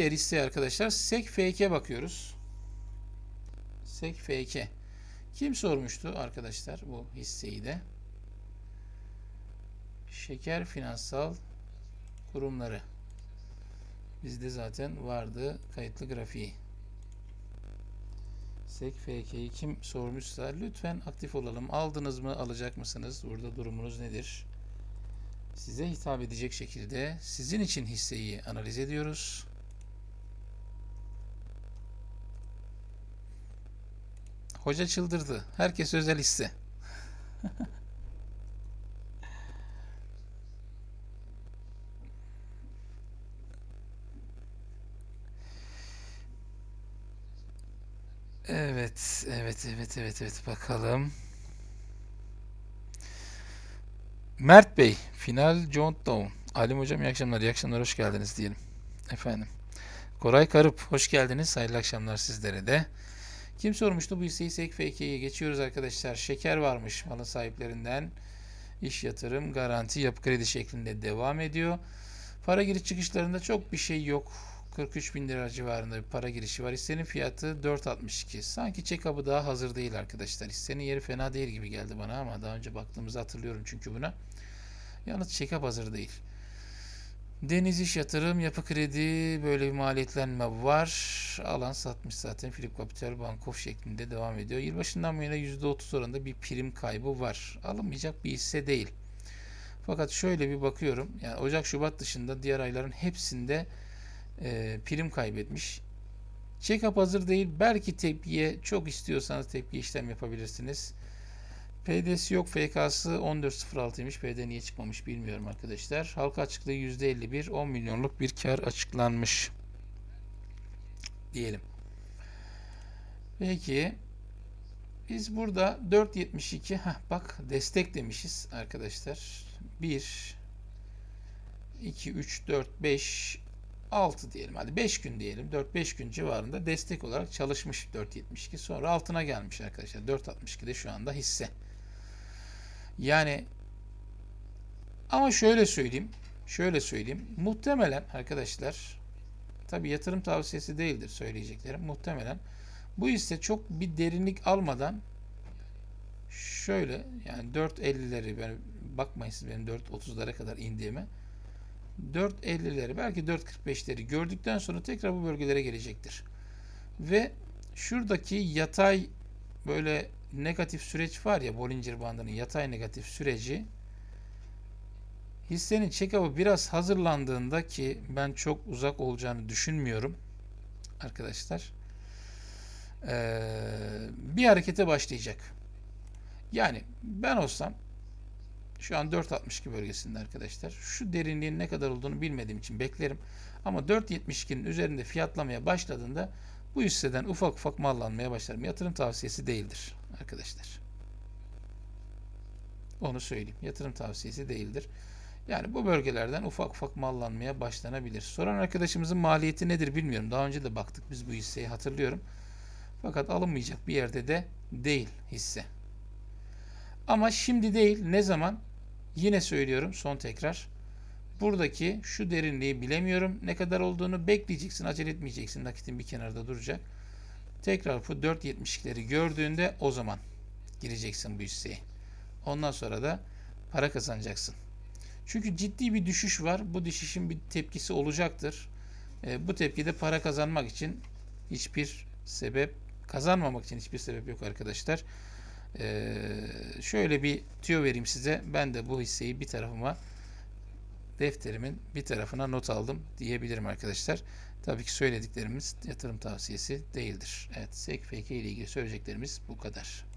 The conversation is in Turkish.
Diğer arkadaşlar SEK FK bakıyoruz. SEK FK. Kim sormuştu arkadaşlar bu hisseyi de? Şeker Finansal Kurumları. Bizde zaten vardı kayıtlı grafiği. SEK FK'yi kim sormuşsa lütfen aktif olalım. Aldınız mı, alacak mısınız? Burada durumunuz nedir? Size hitap edecek şekilde sizin için hisseyi analiz ediyoruz. Hoca çıldırdı. Herkes özel hisse. Evet, evet, evet, evet, evet. Bakalım. Mert Bey, final Countdown. Alim Hocam iyi akşamlar, iyi akşamlar, hoş geldiniz diyelim. Efendim. Koray Karıp, hoş geldiniz. Hayırlı akşamlar sizlere de. Kim sormuştu bu hisseyi SEK FK'ye geçiyoruz arkadaşlar. Şeker varmış malın sahiplerinden. İş yatırım, garanti, yapı kredi şeklinde devam ediyor. Para giriş çıkışlarında çok bir şey yok. 43 bin lira civarında bir para girişi var. Hissenin fiyatı 4.62. Sanki check-up'ı daha hazır değil arkadaşlar. Hissenin yeri fena değil gibi geldi bana ama daha önce baktığımızı hatırlıyorum çünkü buna. Yalnız check-up hazır değil. Deniz İş Yatırım, Yapı Kredi böyle bir maliyetlenme var. Alan satmış zaten. Philip Capital, Bankof şeklinde devam ediyor. Yılbaşından bu yana %30 oranında bir prim kaybı var. Alınmayacak bir hisse değil. Fakat şöyle bir bakıyorum. Yani Ocak, Şubat dışında diğer ayların hepsinde e, prim kaybetmiş. Check-up hazır değil. Belki tepkiye çok istiyorsanız tepki işlem yapabilirsiniz. PD'si yok. FK'sı 14.06'ymış. PD niye çıkmamış bilmiyorum arkadaşlar. Halka açıklığı %51. 10 milyonluk bir kar açıklanmış. Diyelim. Peki. Biz burada 4.72 heh, bak destek demişiz arkadaşlar. 1 2 3 4 5 6 diyelim. Hadi 5 gün diyelim. 4-5 gün civarında destek olarak çalışmış 4.72. Sonra altına gelmiş arkadaşlar. 4.62'de şu anda hisse. Yani ama şöyle söyleyeyim. Şöyle söyleyeyim. Muhtemelen arkadaşlar tabi yatırım tavsiyesi değildir söyleyeceklerim. Muhtemelen bu hisse çok bir derinlik almadan şöyle yani 4.50'leri ben bakmayın siz benim 4.30'lara kadar indiğime 4.50'leri belki 4.45'leri gördükten sonra tekrar bu bölgelere gelecektir. Ve şuradaki yatay böyle negatif süreç var ya Bollinger bandının yatay negatif süreci hissenin check-up'ı biraz hazırlandığında ki ben çok uzak olacağını düşünmüyorum arkadaşlar bir harekete başlayacak. Yani ben olsam şu an 4.62 bölgesinde arkadaşlar. Şu derinliğin ne kadar olduğunu bilmediğim için beklerim. Ama 4.72'nin üzerinde fiyatlamaya başladığında bu hisseden ufak ufak mallanmaya başlarım. Yatırım tavsiyesi değildir arkadaşlar. Onu söyleyeyim. Yatırım tavsiyesi değildir. Yani bu bölgelerden ufak ufak mallanmaya başlanabilir. Soran arkadaşımızın maliyeti nedir bilmiyorum. Daha önce de baktık biz bu hisseyi hatırlıyorum. Fakat alınmayacak bir yerde de değil hisse. Ama şimdi değil ne zaman? Yine söylüyorum son tekrar. Buradaki şu derinliği bilemiyorum. Ne kadar olduğunu bekleyeceksin. Acele etmeyeceksin. Nakitin bir kenarda duracak. Tekrar bu 4.72'leri gördüğünde o zaman gireceksin bu hisseye. Ondan sonra da para kazanacaksın. Çünkü ciddi bir düşüş var. Bu düşüşün bir tepkisi olacaktır. E, bu tepkide para kazanmak için hiçbir sebep kazanmamak için hiçbir sebep yok arkadaşlar. Ee, şöyle bir tüyo vereyim size. Ben de bu hisseyi bir tarafıma defterimin bir tarafına not aldım diyebilirim arkadaşlar. Tabii ki söylediklerimiz yatırım tavsiyesi değildir. Evet, SEK FK ile ilgili söyleyeceklerimiz bu kadar.